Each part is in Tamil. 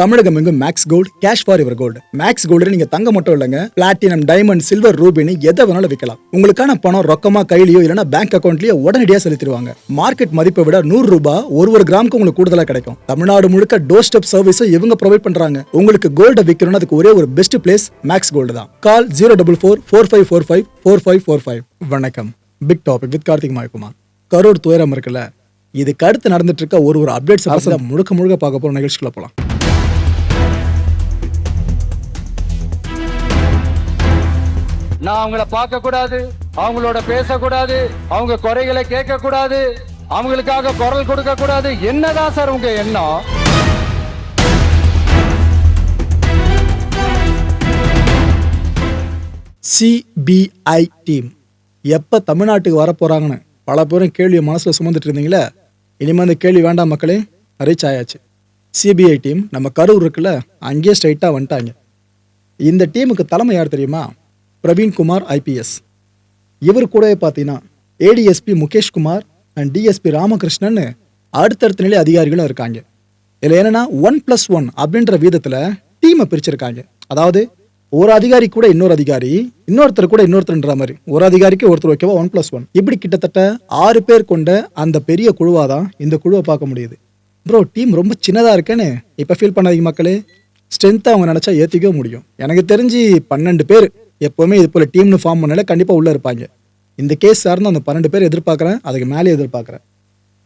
தமிழகம் எங்கும் மேக்ஸ் கோல்டு கேஷ் ஃபார் இவர் கோல்டு மேக்ஸ் கோல்டு நீங்க தங்க மட்டும் இல்லைங்க. பிளாட்டினம் டைமண்ட் சில்வர் ரூபினி எதை வேணாலும் விற்கலாம் உங்களுக்கான பணம் ரொக்கமா கையிலயோ இல்லைன்னா பேங்க் அக்கௌண்ட்லயோ உடனடியாக செலுத்திடுவாங்க. மார்க்கெட் மதிப்பை விட நூறு ரூபாய் ஒரு ஒரு கிராமுக்கு உங்களுக்கு கூடுதலா கிடைக்கும். தமிழ்நாடு முழுக்க டோர் ஸ்டெப் சர்வீஸும் இவங்க ப்ரொவைட் பண்றாங்க. உங்களுக்கு கோல்ட விற்கணும்னு அதுக்கு ஒரே ஒரு பெஸ்ட் பிளேஸ் மேக்ஸ் கோல்டு தான். Call zero double four four five four five four five four five வணக்கம். Big topic with Karthik Mayakumar Karur துயரம் இருக்குல்ல. இதுக்கு அடுத்து நடந்துட்டு இருக்க ஒரு ஒரு அப்டேட்ஸ் முழுக்க முழுக்க பார்க்க போற நிகழ்ச்சிக்குள்ள போலாம். நான் அவங்கள பார்க்க கூடாது அவங்களோட பேசக்கூடாது அவங்க குறைகளை கேட்க கூடாது அவங்களுக்காக குரல் கொடுக்க கூடாது என்னதான் சார் உங்க எண்ணம்? சிபிஐ டீம் எப்போ தமிழ்நாட்டுக்கு வர போகிறாங்கன்னு பல பேரும் கேள்வியை மனசில் சுமந்துட்டு இருந்தீங்களே? இனிமேல் அந்த கேள்வி வேண்டாம் மக்களே. ரீச் ஆயாச்சு சிபிஐ டீம் நம்ம கரூர் இருக்குல்ல அங்கேயே ஸ்ட்ரைட்டாக வந்துட்டாங்க. இந்த டீமுக்கு தலைமை யார் தெரியுமா? பிரவீன்குமார் ஐபிஎஸ் இவர் கூடவே பார்த்தீங்கன்னா ADSP Mukesh Kumar and DSP Ramakrishnan அடுத்தடுத்த நிலை அதிகாரிகளும் இருக்காங்க. இதில் என்னென்னா ஒன் ப்ளஸ் ஒன் அப்படின்ற வீதத்தில் டீமை பிரிச்சிருக்காங்க. அதாவது ஒரு அதிகாரி கூட இன்னொரு அதிகாரி இன்னொருத்தர் கூட இன்னொருத்தர்ன்ற மாதிரி. ஒரு அதிகாரிக்கு ஒருத்தர் ஓகேவா ஒன் ப்ளஸ் ஒன் இப்படி கிட்டத்தட்ட ஆறு பேர் கொண்ட அந்த பெரிய குழுவாக தான் இந்த குழுவை பார்க்க முடியுது. ப்ரோ டீம் ரொம்ப சின்னதாக இருக்கேன்னு இப்போ ஃபீல் பண்ணாதீங்க மக்களே. ஸ்ட்ரென்த்தை அவங்க நினச்சா ஏற்றிக்க முடியும். எனக்கு தெரிஞ்சு பன்னெண்டு பேர் எப்போவுமே இது போல் டீம்னு ஃபார்ம் பண்ணால கண்டிப்பாக உள்ளே இருப்பாங்க. இந்த கேஸ் சார்ந்து அந்த பன்னெண்டு பேர் எதிர்பார்க்குறேன் அதுக்கு மேலே எதிர்பார்க்குறேன்.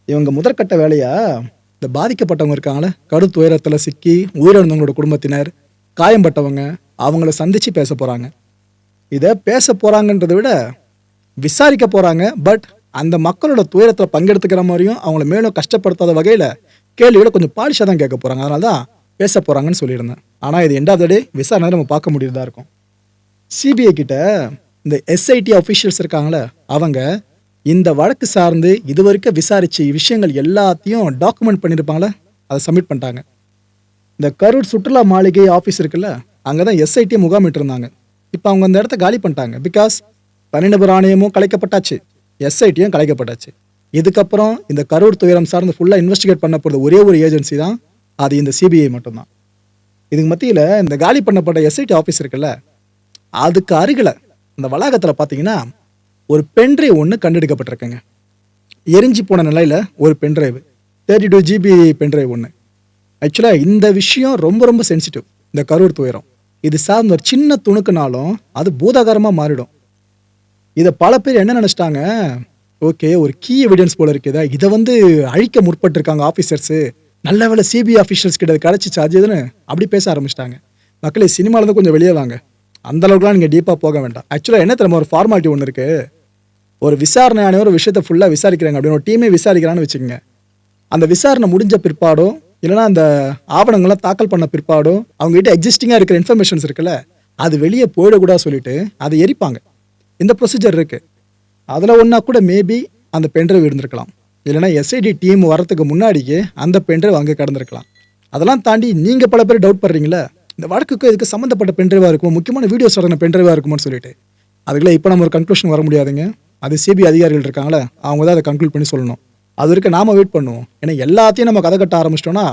இவங்க முதற்கட்ட வேலையாக இந்த பாதிக்கப்பட்டவங்க இருக்காங்களே கடும் துயரத்தில் சிக்கி உயிரிழந்தவங்களோட குடும்பத்தினர் காயம்பட்டவங்க அவங்கள சந்தித்து பேச போகிறாங்க இதை பேச போகிறாங்கன்றதை விட விசாரிக்க போகிறாங்க பட் அந்த மக்களோட துயரத்தில் பங்கெடுத்துக்கிற மாதிரியும் அவங்கள மேலும் கஷ்டப்படுத்தாத வகையில் கேள்விகளை கொஞ்சம் பாலிஷாக தான் கேட்க போகிறாங்க அதனால தான் பேச போகிறாங்கன்னு சொல்லியிருந்தேன். ஆனால் இது எண்டாவது டே விசாரணை நம்ம பார்க்க முடியறதா இருக்கும். சிபிஐ கிட்ட இந்த எஸ்ஐடி அஃபிஷியல்ஸ் இருக்காங்களே அவங்க இந்த வழக்கு சார்ந்து இது வரைக்கும் விசாரிச்ச விஷயங்கள் எல்லாத்தையும் டாக்குமெண்ட் பண்ணியிருப்பாங்களே அதை சப்மிட் பண்ணிட்டாங்க. இந்த கரூர் சுற்றுலா மாளிகை ஆஃபீஸ் இருக்குல்ல அங்கே தான் எஸ்ஐடி முகாமிட்டு இருந்தாங்க இப்போ அவங்க அந்த இடத்த காலி பண்ணிட்டாங்க. பிகாஸ் தனிநபர் ஆணையமும் கலைக்கப்பட்டாச்சு. எஸ்ஐடியும் கலைக்கப்பட்டாச்சு. இதுக்கப்புறம் இந்த கரூர் துயரம் சார்ந்து ஃபுல்லாக இன்வெஸ்டிகேட் பண்ண போகிறது ஒரே ஒரு ஏஜென்சி தான். அது இந்த சிபிஐ மட்டும்தான். இதுக்கு மத்தியில் இந்த காலி பண்ணப்பட்ட எஸ்ஐடி ஆஃபீஸ் இருக்குல்ல அதுக்கு அருகில் அந்த வளாகத்தில் பார்த்தீங்கன்னா ஒரு பென்ட்ரைவ் ஒன்று கண்டெடுக்கப்பட்டிருக்குங்க. எரிஞ்சு போன நிலையில் ஒரு pendrive thirty two GB pendrive ஒன்று ஆக்சுவலாக இந்த விஷயம் ரொம்ப ரொம்ப சென்சிட்டிவ் இந்த கரூர் துயரம். இது சார்ந்த ஒரு சின்ன துணுக்குனாலும் அது பூதாகாரமாக மாறிடும். இதை பல பேர் என்ன நினச்சிட்டாங்க ஓகே ஒரு கீ எவிடன்ஸ் போல இருக்குதா இதை வந்து அழிக்க முற்பட்டிருக்காங்க ஆஃபீஸர்ஸு நல்ல வேலை சிபிஐ ஆஃபீஷியல்ஸ் கிட்ட இது கிடச்சிச்சு. அது இதுன்னு அப்படி பேச ஆரம்பிச்சிட்டாங்க. மக்களே சினிமாவிலேருந்து கொஞ்சம் வெளியே வாங்க. அந்த அளவுக்குலாம் நீங்கள் டீப்பாக போக வேண்டாம். ஆக்சுவலாக என்ன தெரியுமா ஒரு ஃபார்மாலிட்டி ஒன்று இருக்குது ஒரு விசாரணையான ஒரு விஷயத்தை ஃபுல்லாக விசாரிக்கிறாங்க அப்படின்னு ஒரு டீமே விசாரிக்கிறான்னு வச்சுக்கோங்க. அந்த விசாரணை முடிஞ்ச பிற்பாடும் இல்லைன்னா அந்த ஆவணங்கள்லாம் தாக்கல் பண்ண பிற்பாடும் அவங்ககிட்ட எக்ஸிஸ்டிங்காக இருக்கிற இன்ஃபர்மேஷன்ஸ் இருக்குல்ல அது வெளியே போயிடக்கூடாது சொல்லிட்டு அதை எரிப்பாங்க. இந்த ப்ரொசீஜர் இருக்குது அதில் ஒன்றா கூட மேபி அந்த பென்ட்ரைவ் இருந்திருக்கலாம். இல்லைன்னா எஸ்ஐடி டீம் வரத்துக்கு முன்னாடியே அந்த பென்ட்ரைவ் அங்கே கடந்திருக்கலாம். அதெல்லாம் தாண்டி நீங்கள் பல பேர் டவுட் பண்றீங்களா இந்த வழக்குக்கு இதுக்கு சம்மந்தப்பட்ட பென்ட்ரைவாக இருக்குமோ முக்கியமான வீடியோஸ் அடங்கின பென்ட்ரைவாக இருக்குமோன்னு சொல்லிட்டு. அதுக்குள்ளே இப்போ நம்ம ஒரு கன்க்ளூஷன் வர முடியாதுங்க. அது சிபிஐ அதிகாரிகள் இருக்காங்களே அவங்க தான் அதை கன்க்ளூட் பண்ணி சொல்லணும். அது வரைக்கும் நாம வெயிட் பண்ணுவோம். ஏன்னா எல்லாத்தையும் நம்ம கதை கட்ட ஆரம்பிச்சிட்டோம்னா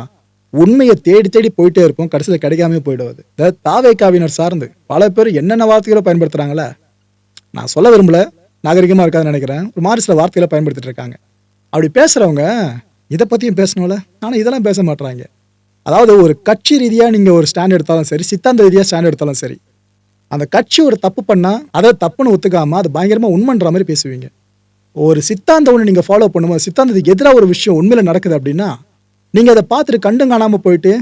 உண்மையை தேடி தேடி போயிட்டே இருப்போம். கடைசியில் கிடைக்காம போயிடுவது. இந்த தாவேக்காவினர் சார்ந்து பல பேர் என்னென்ன வார்த்தைகளை பயன்படுத்துகிறாங்களே நான் சொல்ல விரும்பல. நாகரிகமாக இருக்காதுன்னு நினைக்கிறேன். ஒரு மாதிரி சில வார்த்தைகளை பயன்படுத்திட்டு இருக்காங்க. அப்படி பேசுகிறவங்க இதை பற்றியும் பேசணும்ல? ஆனால் இதெல்லாம் பேச மாட்றாங்க. அதாவது ஒரு கட்சி ரீதியாக நீங்கள் ஒரு ஸ்டாண்ட் எடுத்தாலும் சரி சித்தாந்த ரீதியாக ஸ்டாண்ட் எடுத்தாலும் சரி அந்த கட்சி ஒரு தப்பு பண்ணால் அதை தப்புன்னு ஒத்துக்காமல் அது பயங்கரமாக உண்மைன்ற மாதிரி பேசுவீங்க. ஒரு சித்தாந்த ஒன்று நீங்கள் ஃபாலோ பண்ணும்போது சித்தாந்தத்துக்கு எதிராக ஒரு விஷயம் உண்மையில் நடக்குது அப்படின்னா நீங்கள் அதை பார்த்துட்டு கண்டும் காணாமல் போயிட்டு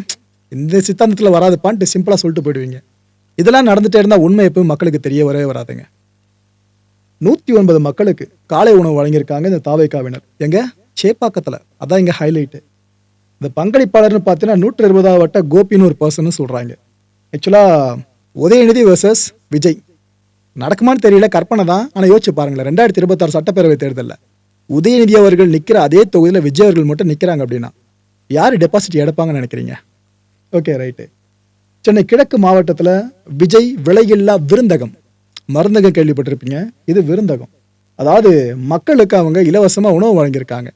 இந்த சித்தாந்தத்தில் வராதுப்பான்ட்டு சிம்பிளாக சொல்லிட்டு போயிடுவீங்க. இதெல்லாம் நடந்துகிட்டே இருந்தால் உண்மை எப்பவும் மக்களுக்கு தெரிய வரவே வராதுங்க. நூற்றி ஒன்பது மக்களுக்கு காலை உணவு வழங்கியிருக்காங்க இந்த தாவைக்காவினர். எங்க? சேப்பாக்கத்தில். அதான் இங்கே ஹைலைட்டு இந்த பங்களிப்பாளர்னு பார்த்தீங்கன்னா நூற்றி இருபதாவது வட்ட கோபின்னு ஒரு பர்சன் சொல்கிறாங்க ஆக்சுவலாக உதயநிதி வர்சஸ் விஜய். நடக்குமான்னு தெரியல கற்பனை தான். ஆனால் யோசிச்சு பாருங்களேன் ரெண்டாயிரத்தி இருபத்தாறு சட்டப்பேரவை தேர்தலில் உதயநிதி அவர்கள் நிற்கிற அதே தொகுதியில் விஜய் அவர்கள் மட்டும் நிற்கிறாங்க அப்படின்னா யார் டெபாசிட் எடுப்பாங்கன்னு நினைக்கிறீங்க? ஓகே ரைட்டு சென்னை கிழக்கு மாவட்டத்தில் விஜய் விலையில்லா விருந்தகம். மருந்தகம் கேள்விப்பட்டிருப்பீங்க. இது விருந்தகம். அதாவது மக்களுக்கு அவங்க இலவசமாக உணவு வழங்கியிருக்காங்க.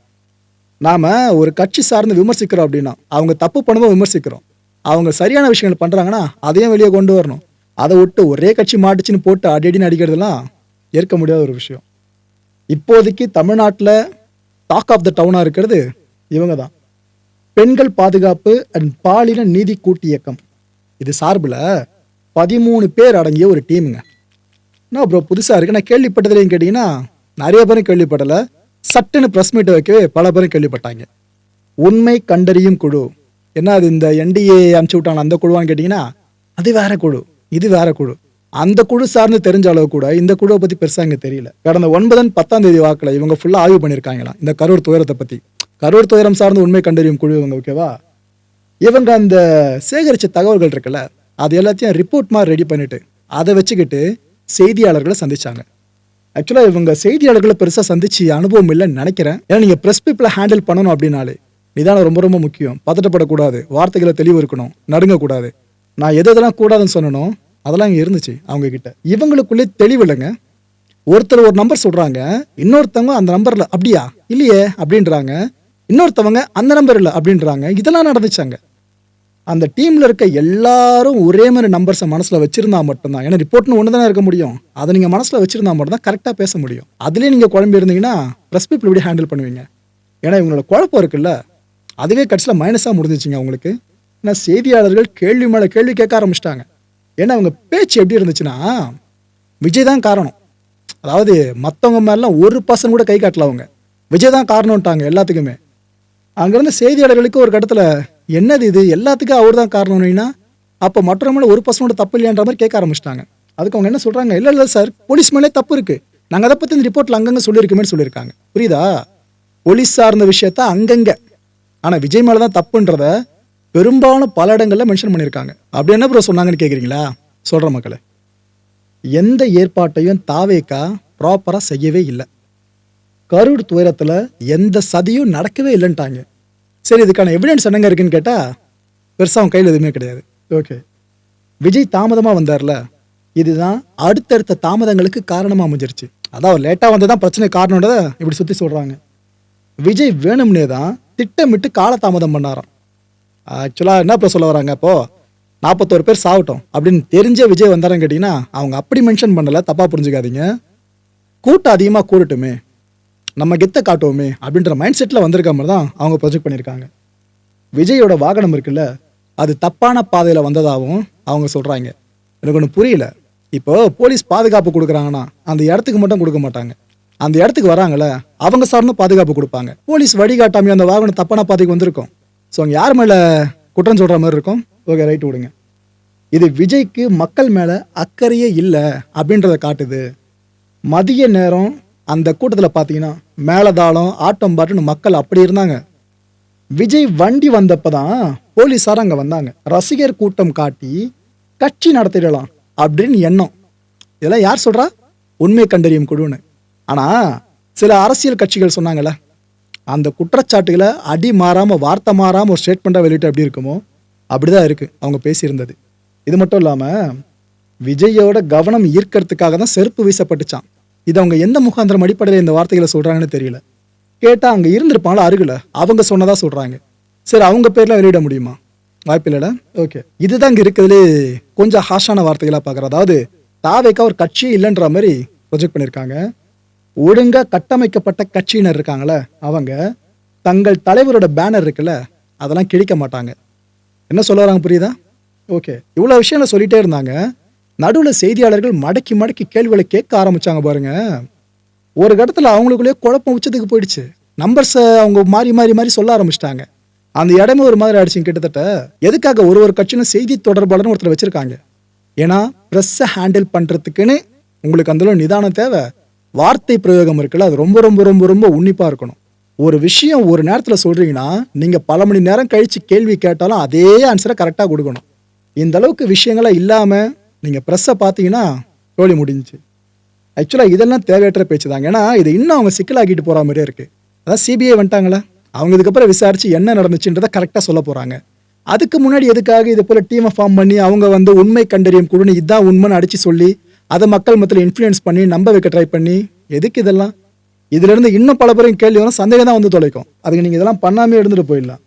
நாம் ஒரு கட்சி சார்ந்து விமர்சிக்கிறோம் அப்படின்னா அவங்க தப்பு பண்ணும்போது விமர்சிக்கிறோம். அவங்க சரியான விஷயங்கள் பண்ணுறாங்கன்னா அதையும் வெளியே கொண்டு வரணும். அதை விட்டு ஒரே கட்சி மாட்டுச்சின்னு போட்டு அடி அடின்னு அடிக்கிறதுலாம் ஏற்க முடியாத ஒரு விஷயம். இப்போதைக்கு தமிழ்நாட்டில் டாக் ஆஃப் த டவுனாக இருக்கிறது இவங்க தான். பெண்கள் பாதுகாப்பு அண்ட் பாலின நீதி கூட்டு இயக்கம். இது சார்பில் பதிமூணு பேர் அடங்கிய ஒரு டீமுங்க என்ன ப்ரோ புதுசாக இருக்கு. நான் கேள்விப்பட்டதுலையும் கேட்டிங்கன்னா நிறைய பேரும் கேள்விப்படலை. சட்டுன்னு ப்ரெஸ் மீட்டை வைக்கவே பல பேரும் கேள்விப்பட்டாங்க. உண்மை கண்டறியும் குழு. என்ன அது இந்த என்டிஏ அனுப்பிச்சி விட்டாங்க அந்த குழுவான்னு கேட்டிங்கன்னா அது வேற குழு. இது வேற குழு. அந்த குழு சார்ந்து தெரிஞ்ச அளவு கூட இந்த குழுவை பற்றி பெருசாக இங்கே தெரியல. கடந்த ஒன்பதன் பத்தாம் தேதி வாக்கில் இவங்க ஃபுல்லாக ஆய்வு பண்ணியிருக்காங்களாம் இந்த கரூர் துயரத்தை பற்றி கரூர் துயரம் சார்ந்து உண்மை கண்டறியும் குழு இவங்க ஓகேவா இவங்க அந்த சேகரித்த தகவல்கள் இருக்குல்ல அது எல்லாத்தையும் ரிப்போர்ட் மாதிரி ரெடி பண்ணிட்டு அதை வச்சுக்கிட்டு செய்தியாளர்களை சந்திச்சாங்க. ஆக்சுவலாக இவங்க செய்தியாளர்களை பெருசாக சந்திச்சு அனுபவம் இல்லைன்னு நினைக்கிறேன். ஏன்னா நீங்கள் ப்ரெஸ் பீப்பிளை ஹேண்டில் பண்ணணும் அப்படின்னாலே நிதானம் ரொம்ப ரொம்ப முக்கியம். பதட்டப்படக்கூடாது. வார்த்தைகளை தெளிவு இருக்கணும். நடுங்கக்கூடாது. நான் எது எதெல்லாம் கூடாதுன்னு சொன்னனோ அதெல்லாம் இங்கே இருந்துச்சு அவங்க கிட்ட இவங்களுக்குள்ளே தெளிவு இல்லைங்க. ஒருத்தர் ஒரு நம்பர் சொல்கிறாங்க இன்னொருத்தவங்க அந்த நம்பரில் அப்படியா? இல்லையே? அப்படின்றாங்க. இன்னொருத்தவங்க அந்த நம்பர் இல்லை. அப்படின்றாங்க. இதெல்லாம் நடந்துச்சாங்க. அந்த டீமில் இருக்க எல்லாரும் ஒரே மாதிரி நம்பர்ஸை மனசில் வச்சிருந்தா மட்டும்தான். ஏன்னா ரிப்போர்ட்னு ஒன்று தானே இருக்க முடியும். அதை நீங்கள் மனசில் வச்சிருந்தா மட்டும்தான் கரெக்டாக பேச முடியும். அதுலேயே நீங்கள் குழம்பு இருந்தீங்கன்னா ப்ரெஸ் பீப்பிள் எப்படி ஹேண்டில் பண்ணுவீங்க? ஏன்னா இவங்களோட குழப்பம் இருக்குல்ல? அதுவே கடைசியில் மைனஸாக முடிஞ்சிச்சிங்க அவங்களுக்கு. ஏன்னா செய்தியாளர்கள் கேள்வி மேலே கேள்வி கேட்க ஆரம்பிச்சிட்டாங்க. ஏன்னா அவங்க பேச்சு எப்படி இருந்துச்சுன்னா விஜய் தான் காரணம். அதாவது மற்றவங்க மேலாம் ஒரு பர்சன் கூட கை காட்டல அவங்க. விஜய் தான் காரணம்ட்டாங்க எல்லாத்துக்குமே. அங்கேருந்து செய்தியாளர்களுக்கு ஒரு கட்டத்தில் என்னது இது? எல்லாத்துக்கும் அவர் தான் காரணம்னா அப்போ மற்றவங்கள ஒரு பர்சனோட தப்பு இல்லையான்ற மாதிரி கேட்க ஆரம்பிச்சிட்டாங்க. அதுக்கு அவங்க என்ன சொல்கிறாங்க இல்லை இல்லை சார் போலீஸ் மேலே தப்பு இருக்குது நாங்கள் அதை பற்றி இந்த ரிப்போர்ட்டில் அங்கங்கே சொல்லியிருக்கோமேனு சொல்லியிருக்காங்க. புரியுதா? போலீஸ் சார்ந்த விஷயத்த அங்கங்கே. ஆனால் விஜய் மேலே தான் தப்புன்றத பெரும்பாலும் பல இடங்களில் மென்ஷன் பண்ணியிருக்காங்க. அப்படி என்ன ப்ரோ சொன்னாங்கன்னு கேட்குறீங்களா சொல்கிற மக்களை. எந்த ஏற்பாட்டையும் தாவேக்கா ப்ராப்பராக செய்யவே இல்லை. கரூர் துயரத்தில் எந்த சதியும் நடக்கவே இல்லைன்ட்டாங்க. சரி இதுக்கான எவிடன்ஸ் என்னங்க இருக்குன்னு கேட்டால் பெருசாக அவன் கையில் எதுவுமே கிடையாது. ஓகே விஜய் தாமதமாக வந்தார்ல இதுதான் அடுத்தடுத்த தாமதங்களுக்கு காரணமாக அமைஞ்சிருச்சு. அதாவது லேட்டாக வந்து தான் பிரச்சனை காரணன்றதை இப்படி சுற்றி சொல்கிறாங்க விஜய் வேணும்னே தான் திட்டமிட்டு காலதாமதம் பண்ணாராம். ஆக்சுவலாக என்ன இப்போ சொல்ல வராங்க அப்போ நாற்பத்தோரு பேர் சாகட்டும் அப்படின்னு தெரிஞ்ச விஜய் வந்தாரன்னு கேட்டிங்கன்னா அவங்க அப்படி மென்ஷன் பண்ணல தப்பாக புரிஞ்சுக்காதீங்க. கூட்டம் அதிகமாக கூடட்டுமே நம்ம கெத்த காட்டுவோமே அப்படின்ற மைண்ட் செட்டில் வந்திருக்க மாதிரி தான் அவங்க ப்ரொஜெக்ட் பண்ணியிருக்காங்க. விஜயோட வாகனம் இருக்குல்ல அது தப்பான பாதையில் வந்ததாகவும் அவங்க சொல்கிறாங்க எனக்கு ஒன்று புரியல. இப்போ போலீஸ் பாதுகாப்பு கொடுக்குறாங்கன்னா அந்த இடத்துக்கு மட்டும் கொடுக்க மாட்டாங்க. அந்த இடத்துக்கு வராங்கல்ல அவங்க சார்ந்த பாதுகாப்பு கொடுப்பாங்க. போலீஸ் வழிகாட்டாமையோ அந்த வாகனம் தப்பான பாதைக்கு வந்திருக்கும். ஸோ அவங்க யார் மேலே குற்றம் சொல்கிற மாதிரி இருக்கும்? ஓகே ரைட் விடுங்க. இது விஜய்க்கு மக்கள் மேலே அக்கறையே இல்லை அப்படின்றத காட்டுது. மதிய நேரம் அந்த கூட்டத்தில் பார்த்தீங்கன்னா மேலதாளம் ஆட்டம் பாட்டுன்னு மக்கள் அப்படி இருந்தாங்க. விஜய் வண்டி வந்தப்போ தான் போலீஸார் அங்கே வந்தாங்க. ரசிகர் கூட்டம் காட்டி கட்சி நடத்திடலாம் அப்படின்னு எண்ணம். இதெல்லாம் யார் சொல்கிறா உண்மை கண்டறியும் குழுன்னு. ஆனால் சில அரசியல் கட்சிகள் சொன்னாங்கல்ல அந்த குற்றச்சாட்டுகளை அடி மாறாமல் வார்த்தை மாறாமல் ஒரு ஸ்டேட்மெண்ட்டாக வெளியிட்டு அப்படி இருக்குமோ அப்படிதான் இருக்குது அவங்க பேசியிருந்தது. இது மட்டும் இல்லாமல் விஜயோட கவனம் ஈர்க்கிறதுக்காக தான் செருப்பு வீசப்பட்டுச்சான் இது அவங்க எந்த முகாந்திரம் அடிப்படையில் இந்த வார்த்தைகளை சொல்கிறாங்கன்னு தெரியல. கேட்டால் அங்கே இருந்திருப்பாங்களா அருகில்? அவங்க சொன்னதாக சொல்கிறாங்க சரி அவங்க பேரில் வெளியிட முடியுமா? வாய்ப்பில்லைல? ஓகே இதுதான் இங்கே இருக்கிறதுலே கொஞ்சம் ஹாஷான வார்த்தைகளாக பார்க்குறோம் அதாவது தாவேக்கா ஒரு கட்சியே இல்லைன்ற மாதிரி ப்ரொஜெக்ட் பண்ணியிருக்காங்க. ஒழுங்காக கட்டமைக்கப்பட்ட கட்சியினர் இருக்காங்களே அவங்க. தங்கள் தலைவரோட பேனர் இருக்குல்ல அதெல்லாம் கிழிக்க மாட்டாங்க. என்ன சொல்ல வராங்க புரியுதா? ஓகே இவ்வளோ விஷயங்களை சொல்லிகிட்டே இருந்தாங்க. நடுவில் செய்தியாளர்கள் மடக்கி மடக்கி கேள்விகளை கேட்க ஆரம்பிச்சாங்க பாருங்க. ஒரு இடத்துல அவங்களுக்குள்ளேயே குழப்பம் உச்சத்துக்கு போயிடுச்சு. நம்பர்ஸை அவங்க மாறி மாறி மாறி சொல்ல ஆரம்பிச்சிட்டாங்க. அந்த இடமே ஒரு மாதிரி ஆயிடுச்சு கிட்டத்தட்ட. எதுக்காக ஒரு ஒரு கட்சியும் செய்தி தொடர்பாளர்னு ஒருத்தர் வச்சுருக்காங்க. ஏன்னா ப்ரெஸ்ஸை ஹேண்டில் பண்ணுறதுக்குன்னு உங்களுக்கு அந்தளவு நிதானம் தேவை. வார்த்தை பிரயோகம் இருக்குல்ல அது ரொம்ப ரொம்ப ரொம்ப ரொம்ப உன்னிப்பாக இருக்கணும். ஒரு விஷயம் ஒரு நேரத்தில் சொல்கிறீங்கன்னா நீங்கள் பல மணி நேரம் கழித்து கேள்வி கேட்டாலும் அதே ஆன்சரை கரெக்டாக கொடுக்கணும். இந்த அளவுக்கு விஷயங்களாக இல்லாமல் நீங்கள் ப்ரெஸ்ஸை பார்த்தீங்கன்னா தோழி முடிஞ்சிச்சு. ஆக்சுவலாக இதெல்லாம் தேவையற்ற பேச்சு தாங்க. ஏன்னா இது இன்னும் அவங்க சிக்கலாக்கிட்டு போகிற மாதிரியே இருக்குது அதான் சிபிஐ வந்துட்டாங்களா? அவங்க இதுக்கப்புறம் விசாரித்து என்ன நடந்துச்சுன்றதை கரெக்டாக சொல்ல போகிறாங்க அதுக்கு முன்னாடி எதுக்காக இது போல் டீமை ஃபார்ம் பண்ணி அவங்க வந்து உண்மை கண்டறியும் குழுன்னு இதான் உண்மைன்னு அடித்து சொல்லி அதை மக்கள் மத்தியில் இன்ஃப்ளூயன்ஸ் பண்ணி நம்ப வைக்க ட்ரை பண்ணி எதுக்கு இதெல்லாம்? இதுலேருந்து இன்னும் பல பேரும் கேள்வி வரும் சந்தேகம் தான் வந்து தொலைக்கும். அதுக்கு நீங்கள் இதெல்லாம் பண்ணாமே இருந்துட்டு போயிடலாம்.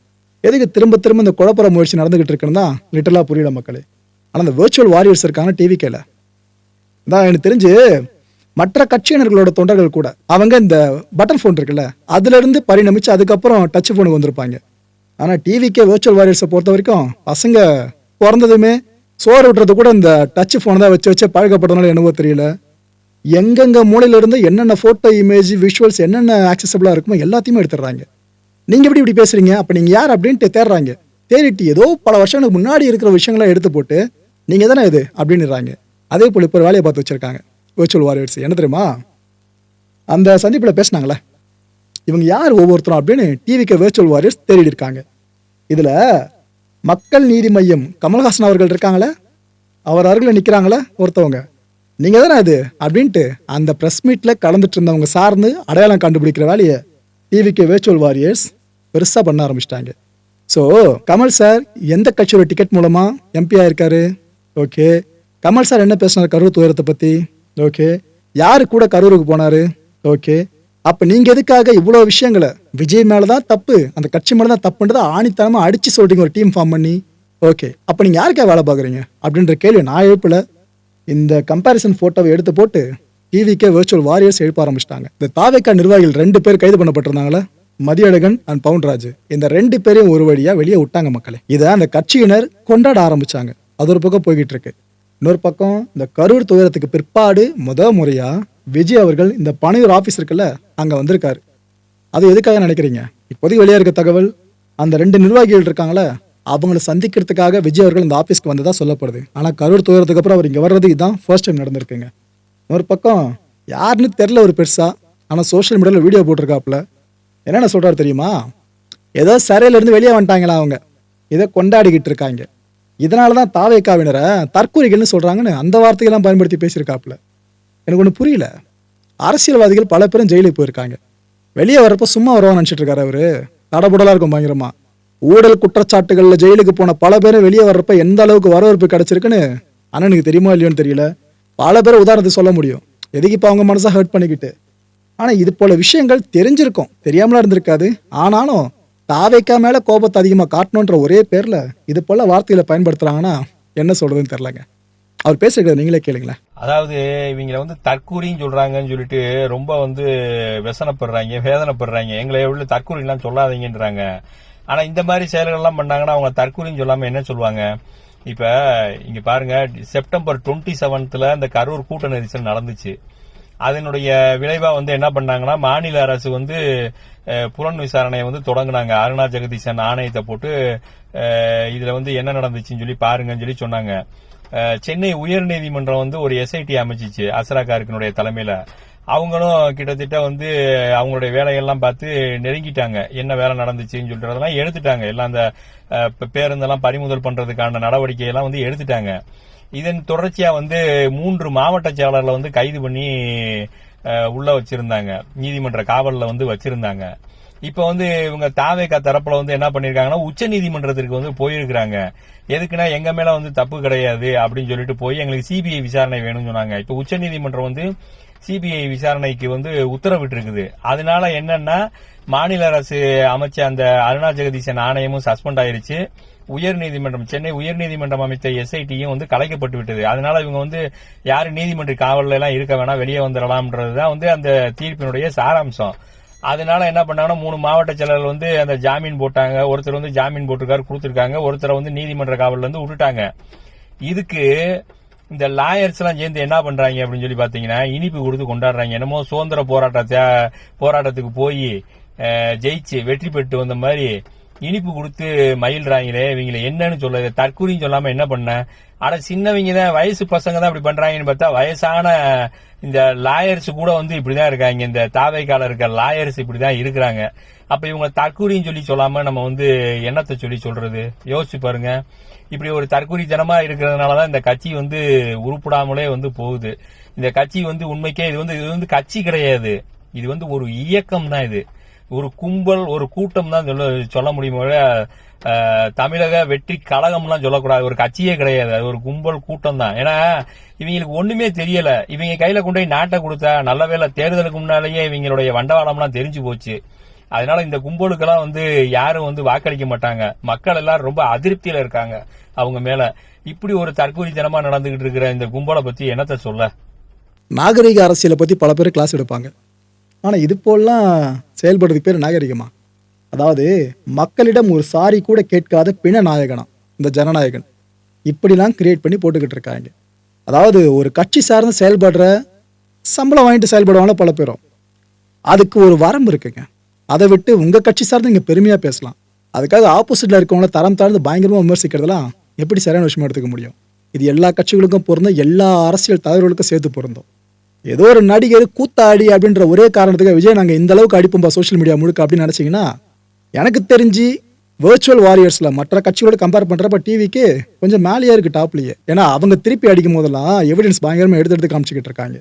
எதுக்கு திரும்ப திரும்ப இந்த குழப்பற முயற்சி நடந்துகிட்டு இருக்குன்னு தான் லிட்டலாக புரியல மக்களே. ஆனால் இந்த வேர்ச்சுவல் வாரியர்ஸ் இருக்காங்க டிவி கேல தான் எனக்கு தெரிஞ்சு மற்ற கட்சியினர்களோட தொண்டர்கள் கூட அவங்க இந்த பட்டன் ஃபோன் இருக்குல்ல அதுலேருந்து பரிணமித்து அதுக்கப்புறம் டச் ஃபோனுக்கு வந்திருப்பாங்க. ஆனால் டிவிக்கே வேர்ச்சுவல் வாரியர்ஸை பொறுத்த வரைக்கும் பசங்க பிறந்ததுமே சோறு விட்டுறது கூட இந்த டச் ஃபோனை தான் வச்சு வச்சு பழக்கப்பட்டதுனால என்னவோ தெரியல. எங்கெங்க மூலையிலிருந்து என்னென்ன ஃபோட்டோ இமேஜ் விஷுவல்ஸ் என்னென்ன ஆக்சசபிளாக இருக்குமோ எல்லாத்தையுமே எடுத்துடுறாங்க. நீங்கள் எப்படி இப்படி பேசுகிறீங்க அப்போ நீங்கள் யார் அப்படின்ட்டு தேடுறாங்க. தேடிட்டு ஏதோ பல வருஷங்களுக்கு முன்னாடி இருக்கிற விஷயங்களை எடுத்து போட்டு நீங்கள் தானே இது? அப்படின்னுறாங்க. அதே போல் இப்போ ஒரு வேலையை பார்த்து வச்சுருக்காங்க. வெர்ச்சுவல் வாரியர்ஸ் என்ன தெரியுமா? அந்த சந்திப்பில் பேசுனாங்களே இவங்க யார் ஒவ்வொருத்தரும் அப்படின்னு டிவிக்கு விர்ச்சுவல் வாரியர்ஸ் தேடிட்டு இருக்காங்க. இதில் மக்கள் நீதி மையம் கமல்ஹாசன் அவர்கள் இருக்காங்களே? அவர் அருகில் நிற்கிறாங்களே ஒருத்தவங்க. நீங்கள் தானே இது? அப்படின்ட்டு அந்த ப்ரெஸ் மீட்டில் கலந்துட்டு இருந்தவங்க சார்ந்து அடையாளம் கண்டுபிடிக்கிற வேலையை டிவிக்கு விர்ச்சுவல் வாரியர்ஸ் பெருசாக பண்ண ஆரம்பிச்சிட்டாங்க. ஸோ கமல் சார் எந்த கட்சியோட டிக்கெட் மூலமாக எம்பி ஆயிருக்காரு? ஓகே கமல் சார் என்ன பேசினார் கரூர் துயரத்தை பற்றி ஓகே யார் கூட கரூருக்கு போனாரு? ஓகே அப்போ நீங்கள் எதுக்காக இவ்வளோ விஷயங்களை? விஜய் மேலே தான் தப்பு. அந்த கட்சி மேலே தான் தப்புன்றதை ஆணித்தனமாக அடித்து சொல்கிறீங்க ஒரு டீம் ஃபார்ம் பண்ணி. ஓகே அப்போ நீங்கள் யாருக்கா வேலை பார்க்குறீங்க? அப்படின்ற கேள்வி நான் எழுப்பல. இந்த கம்பேரிசன் ஃபோட்டோவை எடுத்து போட்டு டிவிக்கே virtual வாரியர்ஸ் எழுப்ப ஆரம்பிச்சிட்டாங்க. இந்த தாவேக்கா நிர்வாகிகள் ரெண்டு பேர் கைது பண்ணப்பட்டிருந்தாங்களே மதியழகன் அண்ட் பவுன்ராஜ். இந்த ரெண்டு பேரையும் ஒரு வழியாக வெளியே விட்டாங்க மக்களை. இதை அந்த கட்சியினர் கொண்டாட ஆரம்பிச்சாங்க. அது ஒரு பக்கம் போய்கிட்டு இருக்கு இன்னொரு பக்கம் இந்த கரூர் துயரத்துக்கு பிற்பாடு முத முறையாக விஜய் அவர்கள் இந்த பனையூர் ஆஃபீஸ் இருக்குல்ல அங்கே வந்திருக்காரு. அது எதுக்காக நினைக்கிறீங்க? இப்போதைக்கு வெளியே இருக்க தகவல் அந்த ரெண்டு நிர்வாகிகள் இருக்காங்களே அவங்கள சந்திக்கிறதுக்காக விஜய் அவர்கள் இந்த ஆஃபீஸ்க்கு வந்ததாக சொல்லப்படுது. ஆனால் கரூர் துயரத்துக்கு அப்புறம் அவர் இங்கே வர்றது இதுதான் ஃபர்ஸ்ட் டைம் நடந்திருக்குங்க. ஒரு பக்கம் யாருன்னு தெரில ஒரு பெருசாக ஆனால் சோஷியல் மீடியாவில் வீடியோ போட்டிருக்காப்புல. என்னென்ன சொல்கிறார் தெரியுமா? ஏதோ சிறையிலேருந்து வெளியே வந்துட்டாங்களா அவங்க. இதை கொண்டாடிக்கிட்டு இருக்காங்க. இதனால தான் தாவேக்காவினரை தற்கொலைகள்னு சொல்கிறாங்கன்னு அந்த வார்த்தையெல்லாம் பயன்படுத்தி பேசியிருக்காப்புல. எனக்கு ஒன்று புரியல. அரசியல்வாதிகள் பல பேரும் ஜெயிலுக்கு போயிருக்காங்க. வெளியே வரப்போ சும்மா வருவான்னு நினச்சிட்டு இருக்காரு அவர். தடபுடலாக இருக்கும் பயங்கரமா. ஊழல் குற்றச்சாட்டுகளில் ஜெயிலுக்கு போன பல பேரும் வெளியே வர்றப்ப எந்த அளவுக்கு வரவேற்பு கிடச்சிருக்குன்னு அண்ணனுக்கு தெரியுமா இல்லையோன்னு தெரியல. பல பேரை உதாரணத்துக்கு சொல்ல முடியும். எதுக்கு இப்போ அவங்க மனசை ஹர்ட் பண்ணிக்கிட்டு? ஆனால் இது போல விஷயங்கள் தெரிஞ்சிருக்கும். தெரியாமலாம் இருந்திருக்காது. ஆனாலும் தாவைக்கா மேலே கோபத்தை அதிகமாக காட்டணுன்ற ஒரே பேரில் இது போல வார்த்தைகளை பயன்படுத்துகிறாங்கன்னா என்ன சொல்கிறதுன்னு தெரிலங்க அவர் பேசுகிறது நீங்களே கேளுங்களேன். அதாவது இவங்களை வந்து தற்கூரின்னு சொல்றாங்கன்னு சொல்லிட்டு ரொம்ப வந்து व्यசனப்படுறாங்க வேதனைப்படுறாங்க. எங்களை எவ்வளவு தற்கூரிலாம் சொல்லாதீங்கன்றாங்க. ஆனா இந்த மாதிரி செயல்கள்லாம் பண்ணாங்கன்னா அவங்க தற்கூரின்னு சொல்லாம என்ன சொல்லுவாங்க? இப்ப இங்க பாருங்க செப்டம்பர் டுவெண்ட்டி செவன்த்ல இந்த கரூர் கூட்ட நெரிசல் நடந்துச்சு. அதனுடைய விளைவா வந்து என்ன பண்ணாங்கன்னா மாநில அரசு வந்து புலன் விசாரணையை வந்து தொடங்கினாங்க. அருணா ஜெகதீசன் ஆணையத்தை போட்டு இதுல வந்து என்ன நடந்துச்சுன்னு சொல்லி பாருங்கன்னு சொல்லி சொன்னாங்க. சென்னை உயர்நீதிமன்றம் வந்து ஒரு எஸ்ஐடி அமைச்சிச்சு அசரா கார்க்கினுடைய தலைமையில. அவங்களும் கிட்டத்தட்ட வந்து அவங்களுடைய வேலையெல்லாம் பார்த்து நெருங்கிட்டாங்க. என்ன வேலை நடந்துச்சுன்னு சொல்றதெல்லாம் எடுத்துட்டாங்க. எல்லாம் அந்த பேருந்தெல்லாம் பறிமுதல் பண்றதுக்கான நடவடிக்கை எல்லாம் வந்து எடுத்துட்டாங்க. இதன் தொடர்ச்சியா வந்து மூன்று மாவட்ட செயலாளர்களை வந்து கைது பண்ணி உள்ள வச்சிருந்தாங்க. நீதிமன்ற காவலில் வந்து வச்சிருந்தாங்க. இப்போ வந்து இவங்க தாவேக்கா தரப்புல வந்து என்ன பண்ணிருக்காங்கன்னா உச்ச நீதிமன்றத்திற்கு வந்து போயிருக்கிறாங்க. எதுக்குன்னா எங்க மேல வந்து தப்பு கிடையாது அப்படின்னு சொல்லிட்டு போய் எங்களுக்கு சிபிஐ விசாரணை வேணும்னு சொன்னாங்க. இப்போ உச்ச நீதிமன்றம் வந்து சிபிஐ விசாரணைக்கு வந்து உத்தரவிட்டு இருக்குது அதனால என்னன்னா மாநில அரசு அமைச்ச அந்த அருணா ஜெகதீசன் ஆணையமும் சஸ்பெண்ட் ஆயிருச்சு. உயர்நீதிமன்றம் சென்னை உயர்நீதிமன்றம் அமைத்த எஸ்ஐடியும் வந்து கலைக்கப்பட்டு விட்டது அதனால இவங்க வந்து யாரு நீதிமன்ற காவல்ல எல்லாம் இருக்க வேணாம் வெளியே வந்துடலாம்ன்றதுதான் வந்து அந்த தீர்ப்பினுடைய சாராம்சம். அதனால என்ன பண்ணாங்கன்னா மூணு மாவட்ட செயலர்கள் வந்து அந்த ஜாமீன் போட்டாங்க. ஒருத்தர் வந்து ஜாமீன் போட்டிருக்காரு கொடுத்துருக்காங்க. ஒருத்தரை வந்து நீதிமன்ற காவல்ல இருந்து விட்டுட்டாங்க. இதுக்கு இந்த லாயர்ஸ் எல்லாம் சேர்ந்து என்ன பண்றாங்க அப்படின்னு சொல்லி பாத்தீங்கன்னா இனிப்பு கொடுத்து கொண்டாடுறாங்க. என்னமோ சுதந்திர போராட்டத்தை போராட்டத்துக்கு போய் ஜெயிச்சு வெற்றி பெற்று வந்த மாதிரி இனிப்பு கொடுத்து மயில்றாங்களே இவங்கள என்னன்னு சொல்ல தற்கூரின்னு சொல்லாம என்ன பண்ண? ஆனா சின்னவங்க தான் வயசு பசங்க தான் இப்படி பண்றாங்கன்னு பார்த்தா வயசான இந்த லாயர்ஸ் கூட வந்து இப்படிதான் இருக்காங்க. இந்த தாவைக்கால இருக்க லாயர்ஸ் இப்படிதான் இருக்கிறாங்க. அப்ப இவங்க தற்கூரின்னு சொல்லி சொல்லாம நம்ம வந்து என்னத்தை சொல்லி சொல்றது? யோசிச்சு பாருங்க. இப்படி ஒரு தற்கூரித்தனமா இருக்கிறதுனாலதான் இந்த கட்சி வந்து உருப்படாமலே வந்து போகுது. இந்த கட்சி வந்து உண்மைக்கே இது வந்து இது வந்து கட்சி கிடையாது. இது வந்து ஒரு இயக்கம் தான் இது. ஒரு கும்பல் ஒரு கூட்டம் தான் சொல்ல சொல்ல முடியுமோ தமிழக வெற்றி கழகம்லாம் சொல்லக்கூடாது. ஒரு கட்சியே கிடையாது. அது ஒரு கும்பல் கூட்டம் தான் ஏன்னா இவங்களுக்கு ஒண்ணுமே தெரியல. இவங்க கையில கொண்டு போய் நாட்டை கொடுத்தா நல்ல வேளை தேர்தலுக்கு முன்னாலேயே இவங்களுடைய வண்டவாளம்லாம் தெரிஞ்சு போச்சு. அதனால இந்த கும்பலுக்கெல்லாம் வந்து யாரும் வந்து வாக்களிக்க மாட்டாங்க. மக்கள் எல்லாரும் ரொம்ப அதிருப்தியில இருக்காங்க அவங்க மேல. இப்படி ஒரு தற்கொலைத்தனமா நடந்துகிட்டு இருக்கிற இந்த கும்பலை பத்தி என்னத்த சொல்ல? நாகரிக அரசியலை பற்றி பல பேர் கிளாஸ் எடுப்பாங்க. ஆனால் இது போலாம் செயல்படுறதுக்கு பேர் நாகரிகமா? அதாவது மக்களிடம் ஒரு சாரி கூட கேட்காத பிண நாயகனா இந்த ஜனநாயகன். இப்படிலாம் கிரியேட் பண்ணி போட்டுக்கிட்டு இருக்காங்க. அதாவது ஒரு கட்சி சார்ந்து செயல்படுற சம்பளம் வாங்கிட்டு செயல்படுவாங்களோ பல பேரும் அதுக்கு ஒரு வரம்பு இருக்குங்க. அதை விட்டு உங்கள் கட்சி சார்ந்து நீங்கள் பெருமையாக பேசலாம். அதுக்காக ஆப்போசிட்டில் இருக்கவங்கள தரம் தாழ்ந்து பயங்கரமாக விமர்சிக்கிறதெல்லாம் எப்படி சரியான விஷயமா எடுத்துக்க முடியும்? இது எல்லா கட்சிகளுக்கும் பொருந்தும் எல்லா அரசியல் தலைவர்களுக்கும் சேர்த்து பொருந்தும். ஏதோ ஒரு நடிகர் கூத்தாடி அப்படின்ற ஒரே காரணத்துக்கு விஜய் நாங்கள் இந்த அளவுக்கு அடிப்போம்பா சோஷியல் மீடியா முழுக்க அப்படின்னு நினச்சிங்கன்னா எனக்கு தெரிஞ்சு வேர்ச்சுவல் வாரியர்ஸில் மற்ற கட்சிகளோட கம்பேர் பண்ணுறப்ப டிவிக்கு கொஞ்சம் மேலேயே இருக்குது டாப்லேயே ஏன்னா அவங்க திருப்பி அடிக்கும் போதெல்லாம் எவிடன்ஸ் பயங்கரமாக எடுத்து எடுத்து காமிச்சிக்கிட்டு இருக்காங்க.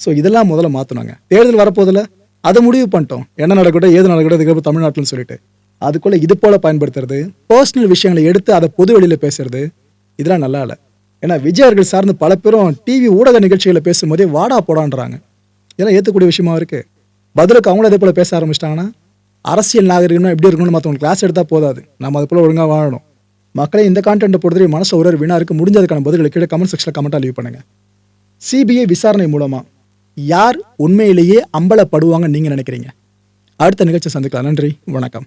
ஸோ இதெல்லாம் முதல்ல மாற்றினாங்க தேர்தல் வரப்போதில் அதை முடிவு பண்ணிட்டோம். என்ன நடக்கட்டும் ஏது நடக்கட்டும் இதுக்கப்புறம் தமிழ்நாட்டில்னு சொல்லிட்டு. அதுக்குள்ளே இது போல் பயன்படுத்துறது பர்சனல் விஷயங்களை எடுத்து அதை பொது வெளியில் பேசுறது இதெல்லாம் நல்லா இல்லை. ஏன்னா விஜயர்கள் சார்ந்து பல பேரும் டிவி ஊடக நிகழ்ச்சிகளை பேசும்போதே வாடா போடான்றாங்க. இதெல்லாம் ஏற்றக்கூடிய விஷயமா இருக்கு. பதிலுக்கு அவங்களும் அதே போல பேச ஆரம்பிச்சிட்டாங்கன்னா அரசியல் நாகரிகம்னா எப்படி இருக்கணும்னு மற்றவங்க கிளாஸ் எடுத்தால் போதாது. நம்ம அது போல ஒழுங்காக வாழணும். மக்களே இந்த கான்டென்ட் பொறுத்தவரை மனசு ஒரு ஒரு இருக்கு முடிஞ்சதுக்கான பதில்களை கீழே கமெண்ட் செக்ஷனில் கமெண்ட்டாக லீவ் பண்ணுங்க. சிபிஐ விசாரணை மூலமா யார் உண்மையிலேயே அம்பலப்படுவாங்கன்னு நீங்க நினைக்கிறீங்க? அடுத்த நிகழ்ச்சி சந்திக்கலாம். நன்றி. வணக்கம்.